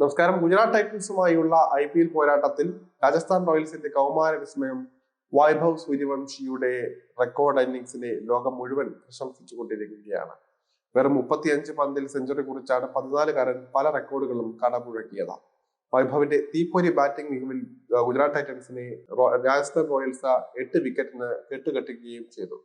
നമസ്കാരം. ഗുജറാത്ത് ടൈറ്റൻസുമായുള്ള I P L പോരാട്ടത്തിൽ രാജസ്ഥാൻ റോയൽസിന്റെ കൗമാര വിസ്മയം വൈഭവ് സൂര്യവംശിയുടെ റെക്കോർഡ് ഇന്നിംഗ്സിനെ ലോകം മുഴുവൻ പ്രശംസിച്ചുകൊണ്ടിരിക്കുകയാണ്. വെറും മുപ്പത്തിയഞ്ച് പന്തിൽ സെഞ്ചുറി കുറിച്ചാണ് പതിനാലുകാരൻ പല റെക്കോർഡുകളും കടപുഴക്കിയത്. വൈഭവിന്റെ തീപ്പൊരി ബാറ്റിംഗ് മികവിൽ ഗുജറാത്ത് ടൈറ്റൻസിനെ രാജസ്ഥാൻ റോയൽസ് എട്ട് വിക്കറ്റിന് കെട്ടുകെട്ടുകയും ചെയ്തു.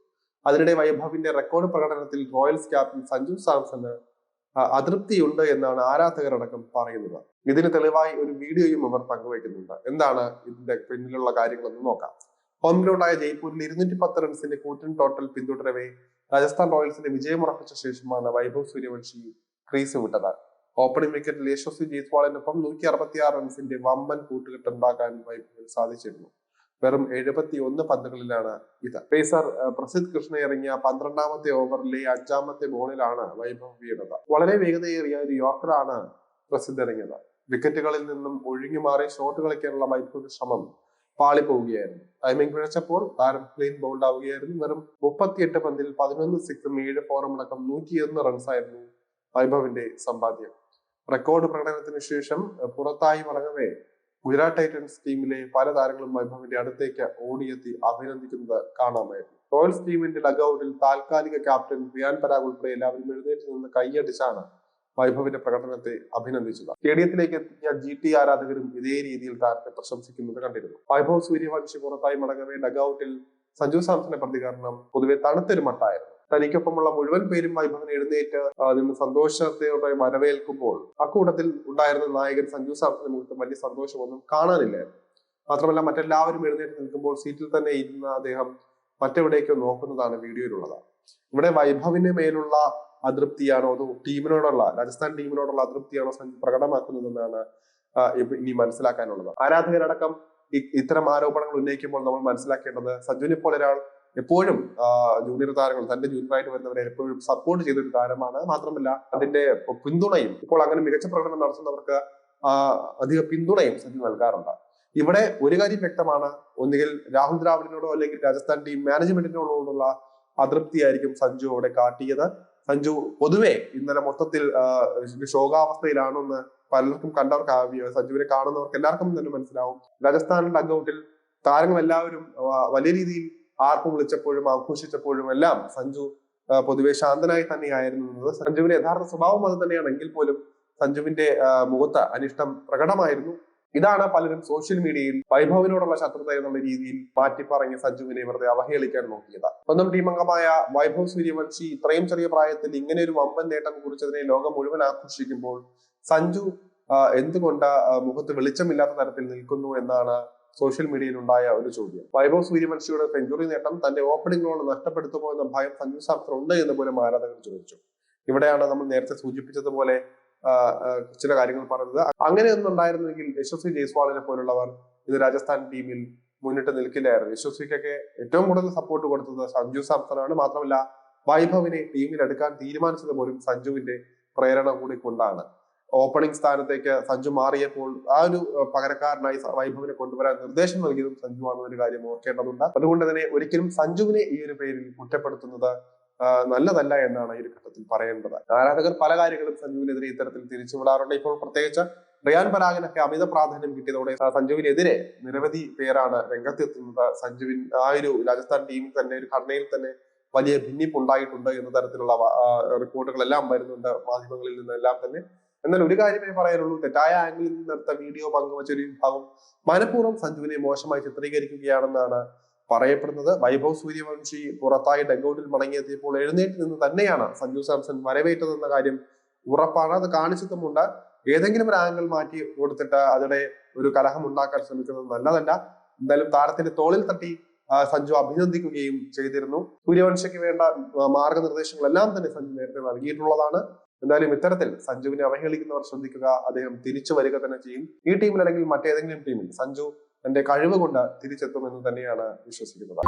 അതിനിടെ വൈഭവിന്റെ റെക്കോർഡ് പ്രകടനത്തിൽ റോയൽസ് ക്യാപ്റ്റൻ സഞ്ജു സാംസണ് ആ, അതൃപ്തിയുണ്ട് എന്നാണ് ആരാധകരടക്കം പറയുന്നത്. ഇതിന് തെളിവായി ഒരു വീഡിയോയും അവർ പങ്കുവയ്ക്കുന്നുണ്ട്. എന്താണ് ഇതിന്റെ പിന്നിലുള്ള കാര്യങ്ങളെന്ന് നോക്കാം. ഹോം ഗ്രൗണ്ടായ ജയ്പൂരിൽ ഇരുന്നൂറ്റി പത്ത് റൺസിന്റെ കൂറ്റൻ ടോട്ടൽ പിന്തുടരവേ രാജസ്ഥാൻ റോയൽസിന്റെ വിജയമുറപ്പിച്ച ശേഷമാണ് വൈഭവ് സൂര്യവംശി ക്രീസ് വിട്ടത്. ഓപ്പണിംഗ് വിക്കറ്റിൽ യശസ്വി ജയ്സ്വാളിനൊപ്പം നൂറ്റി അറുപത്തി റൺസിന്റെ വമ്പൻ കൂട്ടുകെട്ടുണ്ടാക്കാൻ വൈഭവിന് സാധിച്ചിരുന്നു. വെറും എഴുപത്തി ഒന്ന് പന്തുകളിലാണ് ഇത്. പേസർ പ്രസിദ്ധ് കൃഷ്ണ ഇറങ്ങിയ പന്ത്രണ്ടാമത്തെ ഓവറിലെ അഞ്ചാമത്തെ ബോളിലാണ് വൈഭവ് വീണത്. വളരെ വേഗതയേറിയ ഒരു യോർക്കറാണ് പ്രസിദ്ധ് ഇറങ്ങിയത്. വിക്കറ്റുകളിൽ നിന്നും ഒഴുകി മാറി ഷോട്ട് കളിക്കാനുള്ള വൈഭവിന്റെ ശ്രമം പാളിപ്പോവുകയായിരുന്നു. ടൈമിംഗ് പിഴച്ചപ്പോൾ താരം ക്ലീൻ ബൗൾഡ് ആവുകയായിരുന്നു. വെറും മുപ്പത്തിയെട്ട് പന്തിൽ പതിനൊന്ന് സിക്സും ഏഴ് ഫോറും അടക്കം നൂറ്റിയൊന്ന് റൺസായിരുന്നു വൈഭവിന്റെ സമ്പാദ്യം. റെക്കോർഡ് പ്രകടനത്തിന് ശേഷം പുറത്തായി മടങ്ങവേ ഗുജറാത്ത് ടൈറ്റൻസ് ടീമിലെ പല താരങ്ങളും വൈഭവിന്റെ അടുത്തേക്ക് ഓടിയെത്തി അഭിനന്ദിക്കുന്നത് കാണാമായിരുന്നു. റോയൽസ് ടീമിന്റെ ഡഗൌട്ടിൽ താൽക്കാലിക ക്യാപ്റ്റൻ റിയാൻ പരാഗ് ഉൾപ്പെടെ എല്ലാവരും എഴുന്നേറ്റ് നിന്ന് കൈയടിച്ചാണ് വൈഭവിന്റെ പ്രകടനത്തെ അഭിനന്ദിച്ചത്. സ്റ്റേഡിയത്തിലേക്ക് എത്തിയ ജി ടി ആരാധകരും ഇതേ രീതിയിൽ താരത്തെ പ്രശംസിക്കുന്നത് കണ്ടിരുന്നു. വൈഭവ് സൂര്യവംശി പുറത്തായി മടങ്ങവേ ഡഗൌട്ടിൽ സഞ്ജു സാംസന്റെ പ്രതികരണം പൊതുവെ തണുത്തൊരു മട്ടായിരുന്നു. തനിക്കൊപ്പമുള്ള മുഴുവൻ പേരും വൈഭവൻ എഴുന്നേറ്റ് നിന്ന് സന്തോഷത്തോടെ വരവേൽക്കുമ്പോൾ അക്കൂട്ടത്തിൽ ഉണ്ടായിരുന്ന നായകൻ സഞ്ജു സാംസന്റെ മുഖത്ത് വലിയ സന്തോഷമൊന്നും കാണാനില്ലായിരുന്നു. മാത്രമല്ല മറ്റെല്ലാവരും എഴുന്നേറ്റ് നിൽക്കുമ്പോൾ സീറ്റിൽ തന്നെ ഇരുന്ന അദ്ദേഹം മറ്റെവിടേക്കോ നോക്കുന്നതാണ് വീഡിയോയിലുള്ളത്. ഇവിടെ വൈഭവിന് മേലുള്ള അതൃപ്തിയാണോ അതോ ടീമിനോടുള്ള രാജസ്ഥാൻ ടീമിനോടുള്ള അതൃപ്തിയാണോ പ്രകടമാക്കുന്നതെന്നാണ് ഇനി മനസ്സിലാക്കാനുള്ളത്. ആരാധകരടക്കം ഇത്തരം ആരോപണങ്ങൾ ഉന്നയിക്കുമ്പോൾ നമ്മൾ മനസ്സിലാക്കേണ്ടത് സഞ്ജുവിനെ പോലെ ഒരാൾ എപ്പോഴും ജൂനിയർ താരങ്ങൾ തന്റെ ജൂനിയറായിട്ട് വരുന്നവരെ എപ്പോഴും സപ്പോർട്ട് ചെയ്ത ഒരു താരമാണ് മാത്രമല്ല അതിന്റെ പിന്തുണയും ഇപ്പോൾ അങ്ങനെ മികച്ച പ്രകടനം നടത്തുന്നവർക്ക് അധിക പിന്തുണയും സച്ചിൻ നൽകാറുണ്ട്. ഇവിടെ ഒരു കാര്യം വ്യക്തമാണ്. ഒന്നുകിൽ രാഹുൽ ദ്രാവിഡിനോടോ അല്ലെങ്കിൽ രാജസ്ഥാൻ ടീം മാനേജ്മെന്റിനോടുള്ള അതൃപ്തിയായിരിക്കും സഞ്ജു അവിടെ കാട്ടിയത്. സഞ്ജു പൊതുവെ ഇന്നലെ മൊത്തത്തിൽ ശോകാവസ്ഥയിലാണെന്ന് പലർക്കും കണ്ടവർക്ക് ആ- സഞ്ജുവിനെ കാണുന്നവർക്ക് എല്ലാവർക്കും തന്നെ മനസ്സിലാവും. രാജസ്ഥാനിൽ അങ്ങോട്ടിൽ താരങ്ങൾ എല്ലാവരും വലിയ രീതിയിൽ ആർപ്പ് വിളിച്ചപ്പോഴും ആഘോഷിച്ചപ്പോഴും എല്ലാം സഞ്ജു പൊതുവെ ശാന്തനായി തന്നെയായിരുന്നു എന്നത്. സഞ്ജുവിന്റെ യഥാർത്ഥ സ്വഭാവം അത് തന്നെയാണെങ്കിൽ പോലും സഞ്ജുവിന്റെ മുഖത്ത് അനിഷ്ടം പ്രകടമായിരുന്നു. ഇതാണ് പലരും സോഷ്യൽ മീഡിയയിൽ വൈഭവിനോടുള്ള ശത്രുത എന്നുള്ള രീതിയിൽ മാറ്റി പറഞ്ഞ് സഞ്ജുവിനെ വെറുതെ അവഹേളിക്കാൻ നോക്കിയത്. സ്വന്തം ടീം അംഗമായ വൈഭവ് സൂര്യവംശി ഇത്രയും ചെറിയ പ്രായത്തിൽ ഇങ്ങനെ ഒരു വമ്പൻ നേട്ടം കുറിച്ചതിനെ ലോകം മുഴുവൻ ആഘോഷിക്കുമ്പോൾ സഞ്ജു എന്തുകൊണ്ട് മുഖത്ത് വെളിച്ചമില്ലാത്ത തരത്തിൽ നിൽക്കുന്നു എന്നാണ് സോഷ്യൽ മീഡിയയിൽ ഉണ്ടായ ഒരു ചോദ്യം. വൈഭവ് സൂര്യവംശിയുടെ സെഞ്ചുറി നേട്ടം തന്റെ ഓപ്പണിംഗ് റോൾ നഷ്ടപ്പെടുത്തുമോ എന്ന ഭയം സഞ്ജു സാംസൺ ഉണ്ട് എന്ന് പോലും ആരാധകർ ചോദിച്ചു. ഇവിടെയാണ് നമ്മൾ നേരത്തെ സൂചിപ്പിച്ചതുപോലെ ചില കാര്യങ്ങൾ പറഞ്ഞത്. അങ്ങനെയൊന്നും ഉണ്ടായിരുന്നെങ്കിൽ യശസ്വി ജയ്സ്വാളിനെ പോലുള്ളവർ ഇത് രാജസ്ഥാൻ ടീമിൽ മുന്നിട്ട് നിൽക്കില്ലായിരുന്നു. യശസ്വിക്കൊക്കെ ഏറ്റവും കൂടുതൽ സപ്പോർട്ട് കൊടുത്തത് സഞ്ജു സാംസണാണ്. മാത്രമല്ല വൈഭവിനെ ടീമിൽ എടുക്കാൻ തീരുമാനിച്ചത് പോലും സഞ്ജുവിന്റെ പ്രേരണ കൂടി കൊണ്ടാണ് ഓപ്പണിംഗ് സ്ഥാനത്തേക്ക് സഞ്ജു മാറിയപ്പോൾ ആ ഒരു പകരക്കാരനായി വൈഭവിനെ കൊണ്ടുവരാൻ നിർദ്ദേശം നൽകിയതും സഞ്ജു ആണെന്നൊരു കാര്യം ഓർക്കേണ്ടതുണ്ട്. അതുകൊണ്ട് തന്നെ ഒരിക്കലും സഞ്ജുവിനെ ഈ ഒരു പേരിൽ കുറ്റപ്പെടുത്തുന്നത് നല്ലതല്ല എന്നാണ് ഈ ഒരു ഘട്ടത്തിൽ പറയേണ്ടത്. ആരാധകർ പല കാര്യങ്ങളും സഞ്ജുവിനെതിരെ ഇത്തരത്തിൽ തിരിച്ചുവിടാറുണ്ട് ഇപ്പോൾ പ്രത്യേകിച്ച് റിയാൻ പരാഗനൊക്കെ അമിത പ്രാധാന്യം കിട്ടിയതോടെ സഞ്ജുവിനെതിരെ നിരവധി പേരാണ് രംഗത്തെത്തുന്നത്. സഞ്ജുവിൻ ആ ഒരു രാജസ്ഥാൻ ടീമിൽ തന്നെ ഒരു ഘടനയിൽ തന്നെ വലിയ ഭിന്നിപ്പ് ഉണ്ടായിട്ടുണ്ട് എന്ന തരത്തിലുള്ള റിപ്പോർട്ടുകളെല്ലാം വരുന്നുണ്ട്. മാധ്യമങ്ങളിൽ നിന്നെല്ലാം തന്നെ എന്നാൽ ഒരു കാര്യമേ പറയാനുള്ളൂ. തെറ്റായ ആംഗിളിൽ നിന്നെടുത്ത വീഡിയോ പങ്കുവച്ച ഒരു വിഭാഗം മനഃപൂർവം സഞ്ജുവിനെ മോശമായി ചിത്രീകരിക്കുകയാണെന്നാണ് പറയപ്പെടുന്നത്. വൈഭവ് സൂര്യവംശി പുറത്തായി ഡഗൌട്ടിൽ മടങ്ങിയെത്തിയപ്പോൾ എഴുന്നേറ്റ് നിന്ന് തന്നെയാണ് സഞ്ജു സാംസൺ വരവേറ്റതെന്ന കാര്യം ഉറപ്പാണ്. അത് കാണിച്ചിട്ടുമുണ്ട്. ഏതെങ്കിലും ഒരു ആംഗിൾ മാറ്റി കൊടുത്തിട്ട് അതിടെ ഒരു കലഹം ഉണ്ടാക്കാൻ ശ്രമിക്കുന്നത് നല്ലതല്ല. എന്തായാലും താരത്തിന്റെ തോളിൽ തട്ടി സഞ്ജു അഭിനന്ദിക്കുകയും ചെയ്തിരുന്നു. സൂര്യവംശയ്ക്ക് വേണ്ട മാർഗനിർദ്ദേശങ്ങളെല്ലാം തന്നെ സഞ്ജു നേരത്തെ നൽകിയിട്ടുള്ളതാണ്. എന്തായാലും ഇത്തരത്തിൽ സഞ്ജുവിനെ അവഹേളിക്കുന്നവർ ശ്രദ്ധിക്കുക അദ്ദേഹം തിരിച്ചു വരിക തന്നെ ചെയ്യും. ഈ ടീമിൽ അല്ലെങ്കിൽ മറ്റേതെങ്കിലും ടീമിൽ സഞ്ജു തന്റെ കഴിവ് കൊണ്ട് തിരിച്ചെത്തുമെന്ന് തന്നെയാണ് വിശ്വസിക്കുന്നത്.